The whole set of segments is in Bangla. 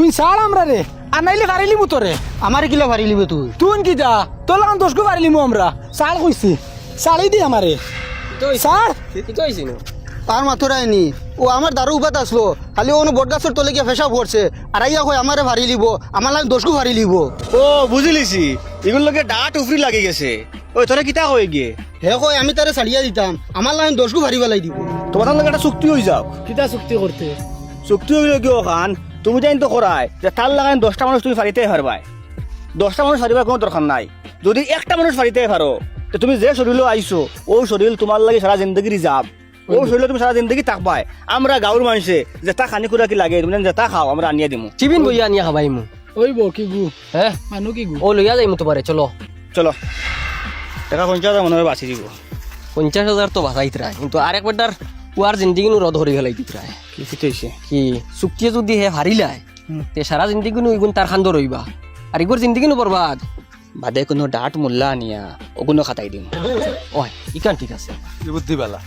তুই ছাড় আমরা রে। আর নাইলে পারিলিমু তোরে। আমার কিলা ভারি লিবে তুই? তুই কি যা? তোর লাগান দোষকু পারিলিমু আমরা। ছাড় কইছি। ছাড়ি দি আমারে। ছাড়। তার মাথরাই নি। ও আমার দারু উপাত আসলো। খালি অনু বট গাছের তলে গিয়ে ফেসা পড়ছে। আর আইয়া কই আমারে ভারি লিব। আমার লাগে দোষকু ভারি লিব। ও বুঝিলিছি। এগুলো লোকে ডাট উফরি লাগি গেছে। ওই তোরা কিতা হয়ে গিয়ে? হে কই আমি তারে ছাড়িয়া দিতাম। আমার লাগে দোষকু ভারি বেলাই দিব। তোমার লোক একটা চুক্তি হয়ে যাও। কিতা চুক্তি করতে? চুক্তি হইলে কি খান? তুমি জানি তো করাই যে তার লাগান দশটা মানুষ তুমি ফারিতে পারবাই দশটা মানুষ ফারিবার কোনো দরকার নাই। যদি একটা মানুষ ফারিতে পারো তো তুমি যে শরীরও আইছো ও শরীর তোমার লাগে সারা জিন্দগি রিজার্ভ ও শরীরে তুমি সারা জিন্দগি থাকবাই। আমরা গাঁৱৰ মানুষে যেটা খানি খুরা কি লাগে তুমি যেটা খাও আমরা আনিয়ে দিমু। চিবিন বইয়া নিয়ে খাবাই মু। ওই বো কি গু? হ্যাঁ মানু কি গু? ও লইয়া যাইমু তোমারে চলো। চলো। টাকা পঞ্চাশ হাজার মনে হয় বাঁচি দিব। পঞ্চাশ হাজার তো বাঁচাইত কিন্তু আর একবার পুয়ার জিন্দিগি নো রদ হরি ফেলাই দিত রায় কি ফিটেছে কি চুক্তিয়ে যদি হে হারিলাই তে সারা জিন্দিগি নো ইগুন তার খান্দ রইবা আর ইগুর জিন্দিগি নো বরবাদ বাদে কোনো ডাট মোল্লা আনিয়া ওগুলো খাতাই দিম। ওই ইকান ঠিক আছে। বুদ্ধি বেলা।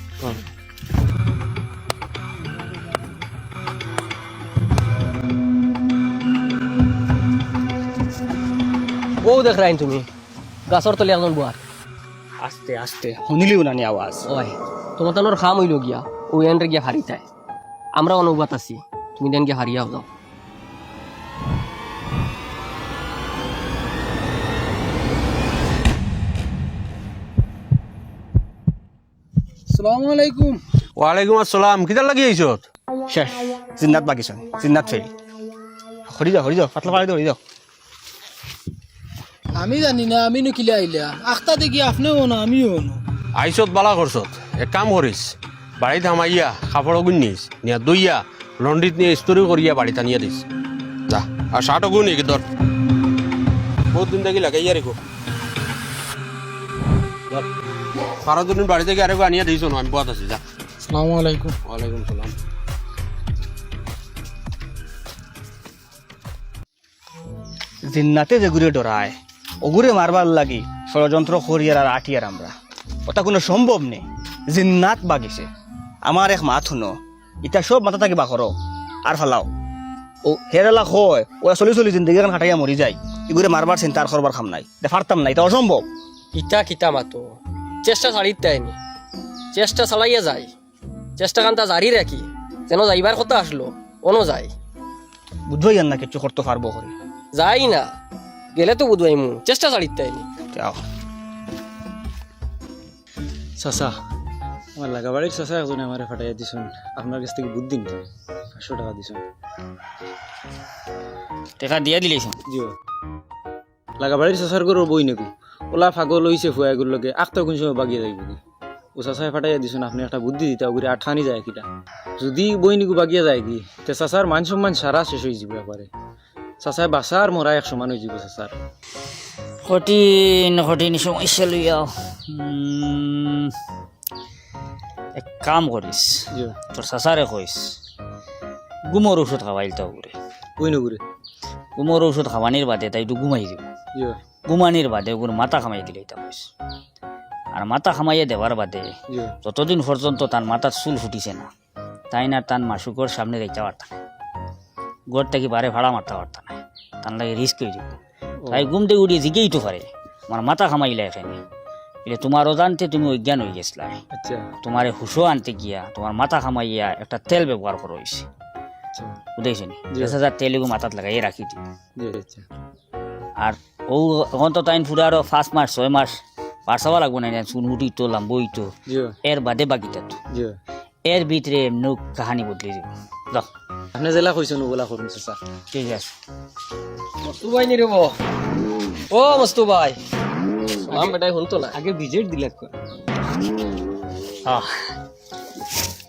দেখ রাইন তুমি গাছর তলে একজন বুয়ার আস্তে আস্তে শুনিলিও নানি আওয়াজ ওই তোমার তানোর খাম হইল গিয়া ও এন রে গিয়া হারিতায় আমরা অনুবাদ আছি তুমি দেন গিয়া হারিয়া যাও আসসালামু আলাইকুম ওয়ালাইকুম আসসালাম কিতার লাগি আইছত শেষ। জিন্নাত বাকিছন জিন্নাত ফেল হরি যাও হরি যাও পাতলা পাড়ি হরি যাও। আমি জানি না আমি নো আইলা? আখতা দেখি আপনিও না আমিও না আইছত বালা করছত এক কাম করিস বাড়িতে হামাইয়া কাপড় গুণ নিস নিয়া দইয়া লন্ড্রিত নিয়ে স্তরি করিয়া বাড়িতে আনিয়া দিস যা আর শার্ট গুণ নিয়ে ধর বহুত দিন দেখি লাগাইয়া রেখো সারা দিন বাড়ি থেকে আরেকো আনিয়া দিয়েছ না আমি পথ আছি যা। আসসালামু আলাইকুম ওয়ালাইকুম সালাম। জিন্নাতে যে ঘুরে ডরায় ওগুরে মারবার লাগি ষড়যন্ত্র করিয়ার আর আটিয়ার আমরা ওটা কোনো সম্ভব নেই জিন্নাত বাগিছে। আমার এক মাত শুনো। ইটা সব মাথা থাকি বাখর আর ফালাও। ও হেরালা হয় ওরা চলি চলি জিন্দগি এখন খাটাইয়া মরি যায়। এগুলো মারবার চিন্তা আর করবার খাম নাই। দে পারতাম না এটা অসম্ভব ইটা কিতা মাতো? চেষ্টা ছাড়িত দেয়নি চেষ্টা চালাইয়া যায়। চেষ্টা কান্তা জারি রাখি যেন যাইবার কথা আসলো অনো যায়। বুঝবই না কিছু করতে পারব করে যাই না। গেলে তো বুধবাই মু। চেষ্টা ছাড়িত দেয়নি যাও চাচা আমার লাগাবাড়ির চাচা একজন আমার ফাটাইয়া দিছুন। আপনার কাছ থেকে বুদ্ধি নিতাম। পাঁচশো টাকা দিছুন। টেকা দিয়া দিলেছ জিও লাগাবাড়ির চাচার গরুর বই নেকু ওলা ফাগল হইছে ফুয়াগুর লগে। আখটা কোন সময় বাগিয়ে যাইব ও চাচাই ফাটাইয়া দিছুন আপনি একটা বুদ্ধি দিতা ওগুলি আঠানি যায় কিটা। যদি বই নিকু বাগিয়ে যায় কি তে চাচার মান সম্মান সারা শেষ হয়ে যাব একবারে চাচাই বাসা আর মরা এক সমান হয়ে যাব চাচার কঠিন কঠিন সমস্যা লইয়াও। উম, এক কাম করিস। তোর চাচারে কইস গুমর ঔষধ খাওয়াইল তো করে বই নগুরে গুমর ঔষধ খাওয়ানির বাদে তাই একটু ঘুমাই দিব। ঘুমানির বাদে ওগুলো মাথা খামাই দিলে এটা কইস। আর মাথা খামাইয়ে দেওয়ার বাদে যতদিন পর্যন্ত তার মাথার চুল ফুটিছে না তাই না তার মাসুকর সামনে যাইতে পারতা না গড় থেকে বারে ভাড়া মারতে পারতা না তার লাগে রিস্ক হয়ে যাব তাই ঘুম থেকে উঠিয়ে জিগেই তো পারে আমার মাথা খামাইলে এখানে। এলে তোমার অজান্তে তুমি অজ্ঞান হয়ে গেছিলা। আচ্ছা। তোমার হুশো আনতে গিয়া তোমার মাথা খামাইয়া একটা তেল ব্যবহার করা হয়েছে। আচ্ছা। বুঝেছি দশ হাজার তেল এগো মাথাত লাগাই রাখি আচ্ছা। আর ও এখন তো তাইন ফুরা আরও পাঁচ মাস ছয় মাস পারসাবা লাগবো না চুন উঠি তো লাম্বই তো এর বাদে বাকিটা তো। এর ভিতরে নোক কাহানি বদলে দিব আপনি জেলা কইছেন ওগুলা করুন ঠিক আছে। মস্তু ভাই নি রেব ও মস্তু ভাই। সালাম বেটাই শুনতো না। আগে ভিজিট দিলে করে আহ।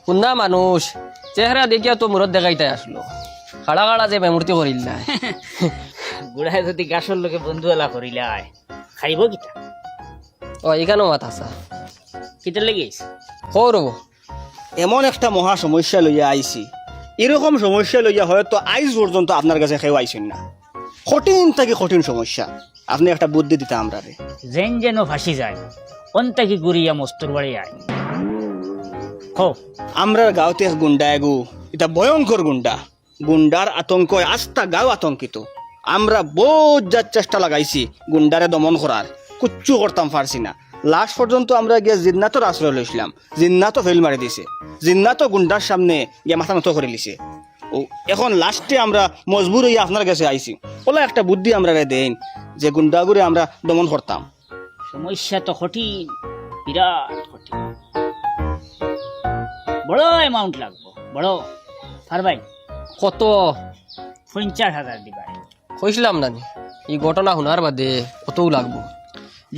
শুনা মানুষ চেহারা দেখিয়া তো মূরত দেখাইতে আসলো। খাড়া খাড়া যে মেমূর্তি করিল না বুড়ায় যদি গাছর লোকে বন্ধু এলা করিলাই খাইব কিটা ও এখানেও মাথা আসা কিটা লেগেছ হো রব এমন একটা মহা সমস্যা লইয়া আইছি। এরকম সমস্যা লইয়া হয়তো আইজ পর্যন্ত আপনার কাছে কেউ আইসেন না। কঠিন থেকে কঠিন সমস্যা। আপনি একটা বুদ্ধি দিতে আমরা রে। যেন যেন ফাঁসি যায় অন্তাকি গুড়িয়া মস্তুর বাড়ি আয়। হো আমরার গাঁওতে গুন্ডা এগু এটা ভয়ঙ্কর গুন্ডা। গুন্ডার আতঙ্ক আস্তা গাও আতঙ্কিত। আমরা বহুত যার চেষ্টা লাগাইছি গুন্ডারে দমন করার কুচ্ছু করতাম পারছি না। লাস্ট পর্যন্ত আমরা গিয়ে জিন্নাতর আশ্রয় লইছিলাম জিন্নাতও ফেল মারি দিছে। জিন্নাতও গুন্ডার সামনে গিয়ে মাথা নত করে লিছে। ও এখন লাস্টে আমরা মজবুর হইয়া আপনার কাছে আইছি। ওলা একটা বুদ্ধি আমরা দেন যে গুন্ডাগুড়ে আমরা দমন করতাম। সমস্যা তো কঠিন বিরাট কঠিন। বড় অ্যামাউন্ট লাগবো বড়। আর ভাই কত? পঞ্চাশ হাজার দিবাই কইছিলাম না এই ঘটনা শোনার বাদে কতও লাগবো?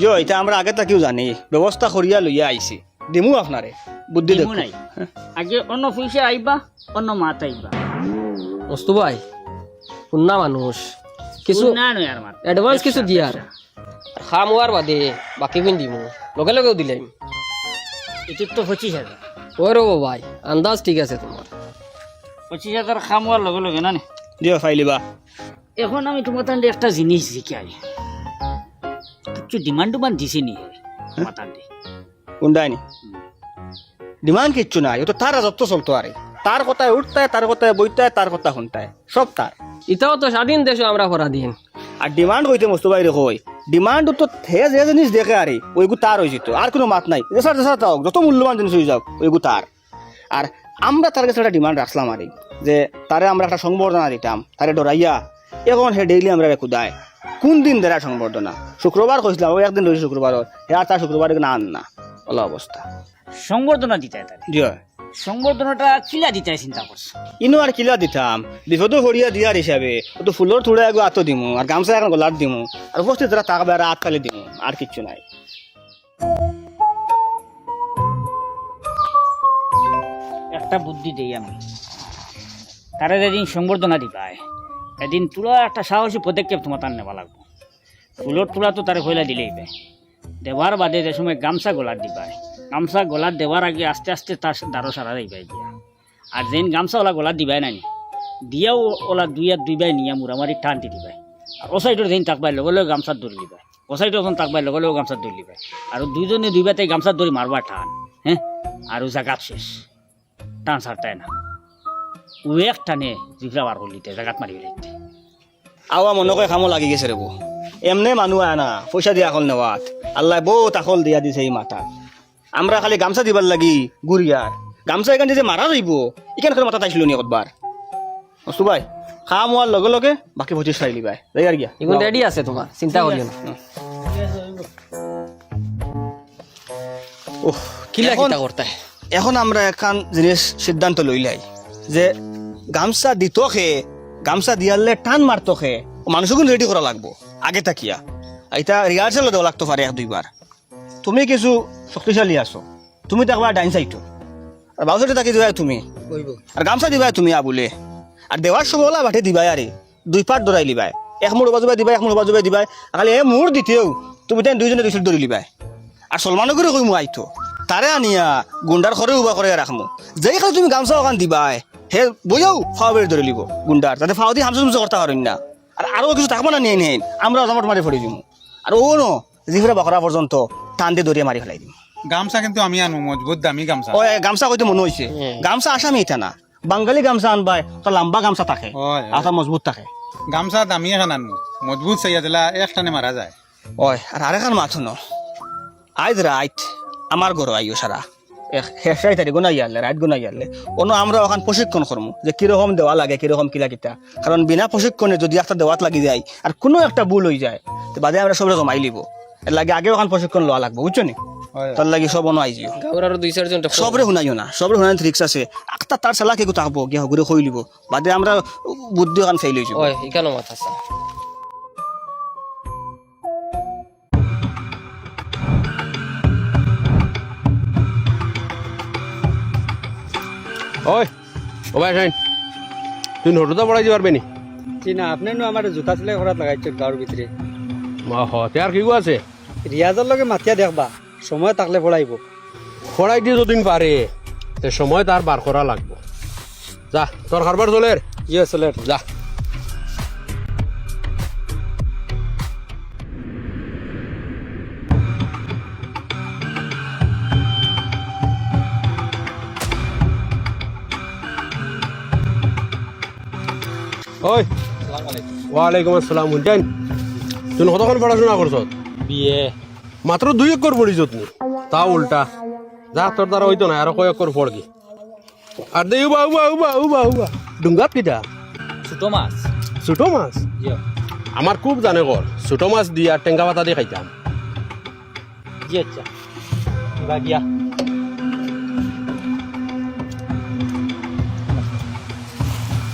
যে এটা আমরা আগে তাকেও জানি ব্যবস্থা করিয়া লইয়া আইছি। দিমু আপনারে বুদ্ধি দিমু দেখো নাই। আগে অন্য পয়সা আইবা অন্য মাত আইবা। মস্তু ভাই শুননা মানুষ। কিছু না আর অ্যাডভান্স কিছু দিয়ার। খাম হওয়ার বাদে বাকি কিন দিমু। লগে লগেও দিলাম। এটির তো পঁচিশ হাজার। ওই রবো ভাই আন্দাজ ঠিক আছে তোমার। পঁচিশ হাজার খামোয়ার লগে লগে না নে। দিও ফাইলিবা এখন আমি তোমার তান্ডে একটা জিনিস শিখাই কিছু ডিমান্ড ডিমান্ড দিছি নি। তোমার তান্ডে গুন্ডায়নি ডিমান্ড কিচ্ছু নাই ও তো তার রাজত্ব চলতো আরে। তার কথায় উঠতায় তার কথায় বইতায় তার কথা শুনতায়। সব তার। ইটাও তো স্বাধীন দেশ আমরা করা দিন আর ডিমান্ড হইতে মস্তু বাইরে কই। ডিমান্ড তো হে যে জিনিস দেখে আরে ওইগু তার হয়েছে তো আর কোনো মাত নাই। যেসা যেসা তাও যত মূল্যবান জিনিস হয়ে যাও ওইগু তার। আর আমরা তার কাছে একটা ডিমান্ড রাখলাম আরে যে তারে আমরা একটা সংবর্ধনা দিতাম তারে ডরাইয়া এখন হে ডেইলি আমরা রেখু দেয় কোন দিন দেয় সংবর্ধনা? শুক্রবার কইছিলাম ওই একদিন রয়েছে শুক্রবার হে আর তার শুক্রবার না আন না। ওলা অবস্থা। সংবর্ধনা দিতে তারে। জিও সংবর্ধনাটা কিলা দিতে চিন্তা করছ? ইনো আর কিলা দিতাম। বিপদও হরিয়া দিয়ার হিসাবে ও তো ফুলর থুড়ে আগে আতো দিমু আর গামছা এখন গলার দিমু আর উপস্থিত তারা তাকবে আর আত কালি দিমু আর কিচ্ছু নাই। একটা বুদ্ধি দেই আমি। তারা যেদিন সংবর্ধনা দিবাই এদিন তুলা একটা সাহসী পদক্ষেপ তোমার তার নেওয়া লাগবো। ফুলর তুলা তো তার হইলা দিলেই বে। দেওয়ার বাদে যে সময় গামছা গলার দিবাই গামছা গলার দেওয়ার আগে আস্তে আস্তে তার দারো সারা দিবাই দিয়া আর যেন গামছা ওলা গলার দিবাই নাই, দিয়াও ওলা দুই আর দুই বাই নিয়া মুরামারি টান দি দিবাই। আর ও সাইডের যেন তাকবাই লগে লগে গামছার দৌড় দিবাই। ও সাইডের যখন তাকবাই লগে লগে গামছার দৌড় দিবাই। আর দুইজনে দুই বাতে গামছার দৌড়ি মারবা টান হ্যাঁ আর ও জাগাত শেষ। টান সারতায় না। ও এক টানে জিভরা বার করলিতে জাগাত মারি ফেলিতে আওয়া মনে করে খামো লাগি গেছে রেবো এমনে মানুষ আয় না পয়সা দিয়া আকল নেওয়াত। আল্লাহ বহুত আকল দিয়া দিছে এই মাথা আমরা খালি গামছা দিবার লাগি গুড়িয়ার গামছা এখান যে মারা যাইব এখান করে মাথা তাইছিল নি কতবার অস্তু ভাই খাম হওয়ার লগে লগে বাকি পঁচিশ চাইলি ভাই। যাই আর গিয়া। এখন রেডি আছে তোমার চিন্তা করিও না। ওহ কিলা কিতা করতে এখন আমরা এখন জিনিস সিদ্ধান্ত লইলাই যে গামছা দিত খে গামছা দিয়ালে টান মারতো খে মানুষকে রেডি করা লাগবো। আগে থাকিয়া। এটা রিহার্সেলও দেওয়া লাগতো পারে এক দুইবার তুমি কিছু শক্তিশালী আছো। তুমি তো একবার ডাইন সাইটো আর বাউসাইটে তাকি দিবাই তুমি। আর গামছা দিবাই তুমি আবুলে আর দেওয়ার সময় ওলা বাটে দিবাই আরে দুই পাট দৌড়াই লিবাই। এক মুড় বাজুবাই দিবাই এক মুড় বাজুবাই দিবাই। খালি এ মুড় দিতেও তুমি তাই দুইজনে দুই ধরি লিবাই। আর সলমানো করে কই আইতো। তারে আনিয়া গুন্ডার ঘরে উবা করে রাখমু যেই খালি তুমি গামছা ওখান দিবাই হে বইয়াও ফাও বের ধরে লিব গুন্ডার তাতে ফাও দিয়ে হামসা হামসা করতে পারেন না আর আরও কিছু থাকব না নিয়ে নেন আমরা জমাট মারি ফেলে দিমু। আর ও ন জিফুরা বাকরা পর্যন্ত টান দিয়ে দরিয়া মারি ফেলাই দিম। গামছা কিন্তু আমি আনব মজবুত দামি গামছা। ও এ, গামছা কইতে মনে হয়েছে গামছা আসামি এটা না। বাঙালি গামছা আনবাই তো লম্বা গামছা থাকে। হয়, আর তা মজবুত থাকে। গামছা দামি এখন আনব। মজবুত চাইয়া দিলা একটানে মারা যায়। ওই আর আরেকখান মাথো ন। আজ রাইত আমার ঘর আইও সারা। শেষাই তারি গুনাই আনলে রাইত গুনাই আনলে। অন্য আমরা ওখান প্রশিক্ষণ করমু যে কীরকম দেওয়া লাগে কীরকম কিলা কিতা কারণ বিনা প্রশিক্ষণে যদি একটা দেওয়াত লাগি যায় আর কোনো একটা ভুল হয়ে যায় তো বাদে আমরা সবরে জমাই লিব এর লাগে আগে ওখান প্রশিক্ষণ লওয়া লাগবো বুঝছ নি? তার লাগে সব অন্য আইজিও। আৰু দুই চাৰিজন সবরে শুনাইও না সবরে শুনাই রিক্স আছে। একটা তার চালা কেকু তাকবো গিয়া হগুরে কই লিব বাদে আমরা বুদ্ধি ওখান ফেল হয়ে যাব ইকানো মাথা ওই ও ভাই শাইন তুই নোটটা পড়াই দিবার পারবি নি? না আপনি আমার জোতা সেলাই ঘরাত লাগাইছে গাঁর ভিতরে। হ তে আর কি আছে? রিয়াজের লগে মাতিয়া দেখবা সময় তাকলে পড়াইব পড়াই দিয়ে যদিন পারে তে সময় তার বার করা লাগবো। যা তোর কারবার চলের ইয়ে চলের যা। ওই ওয়ালাইকুম আসসালাম হুনছেন তুমি কতক্ষণ পড়াশোনা করছ? বিয়ে। মাত্র দুই একর পড়িছ তুমি তা উল্টা। যা তোর দ্বারা হইতো না আরও কয় একর পড় কি? আর দে উবা উবা উবা উবা উবা। ডুঙ্গাত কিটা? ছোট মাছ। ছোট মাছ? আমার খুব জানে কর ছোট মাছ দিয়া টেঙ্গা পাতা দিয়ে খাইতাম। জি আচ্ছা। গিয়া।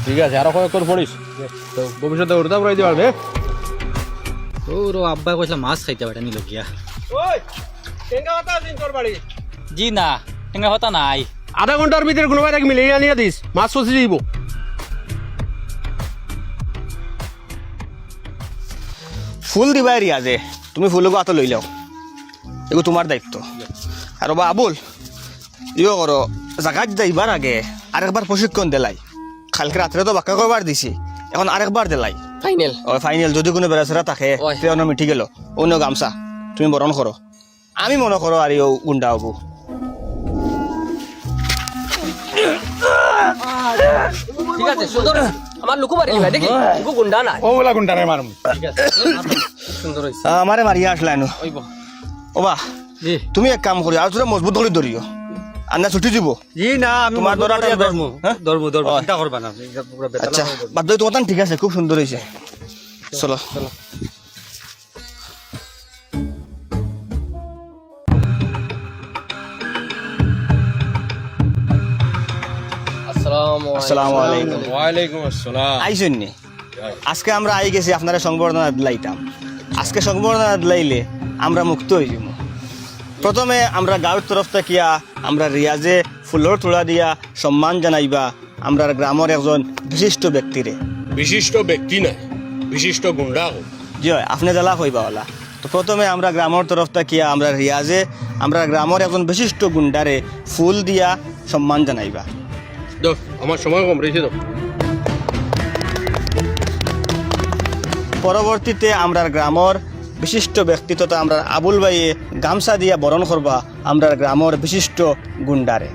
ঠিক আছে আরও কয় একর পড়িস। তো ভবিষ্যতে উড়তা পড়াই দিবার রে ও রো আব্বা কইলা মাছ খাইতে পারে নিল গিয়া। ওই টেঙ্গা পাতা দিন তোর বাড়ি? জি না টেঙ্গা হতা নাই। আধা ঘণ্টার ভিতরে কোনোবাই এক মিলিয়ে আনিয়া দিস মাছ ফসি দিব। ফুল দিবাই রিয়াজে তুমি ফুলকে হাতে লই লও। এগুলো তোমার দায়িত্ব। আর বা আবুল ইয়ে করো জাগাত যাইবার আগে আরেকবার প্রশিক্ষণ দিলাই। কালকে রাত্রে তো বাক্কা করবার দিছি। এখন আরেকবার দিলাই। ফাইনেল ও ফাইনাল যদি কোনো বেড়াচেরা থাকে অন্য মিঠি গেল। অন্য গামছা তুমি বরণ করো আমি মনে করো আর ইও গুন্ডা হব। ঠিক আছে সুন্দর আমার লুকু বাড়ি ভাই দেখি। লুকু গুন্ডা না ও বলা গুন্ডারে মারম সুন্দর হয়েছে আমারে মারিয়া আসলাই নো ও বা জি। তুমি এক কাম করি আর তোরা মজবুত করে ধরিও আন্না ছুটি দিব? জি না আমি তোমার হ্যাঁ? চিন্তা করবা না পুরো বেতালা আচ্ছা বাদ দই তোমার ঠিক আছে খুব সুন্দর হয়েছে। চলো। আসসালামু আসসালামু আলাইকুম। ওয়ালাইকুম আসসালাম। আইসেন নি? আজকে আমরা আই গেছি আপনারা সংবর্ধনা দিলাইতাম। আজকে সংবর্ধনা দিলাইলে আমরা মুক্ত হয়ে যাব। প্রথমে আমরা গাঁৱৰ তরফ থাকিয়া আমরা রিয়াজে ফুলৰ তোলা দিয়া সম্মান জানাইবা আমরা গ্রামের একজন বিশিষ্ট ব্যক্তিরে বিশিষ্ট ব্যক্তি নাই বিশিষ্ট গুন্ডা হোক জয় আপনি জ্বালা হইবা ওলা তো প্রথমে আমরা গ্রামের তরফ থাকিয়া আমরা রিয়াজে আমরা গ্রামের একজন বিশিষ্ট গুন্ডারে ফুল দিয়া সম্মান জানাইবা। আমার সময় কম রেখে পরবর্তীতে আমরা গ্রামের বিশিষ্ট ব্যক্তিত্বতা তথা আমরা আবুল ভাইয়ে গামছা দিয়া বরণ করবা আমরা গ্রামের বিশিষ্ট গুন্ডারে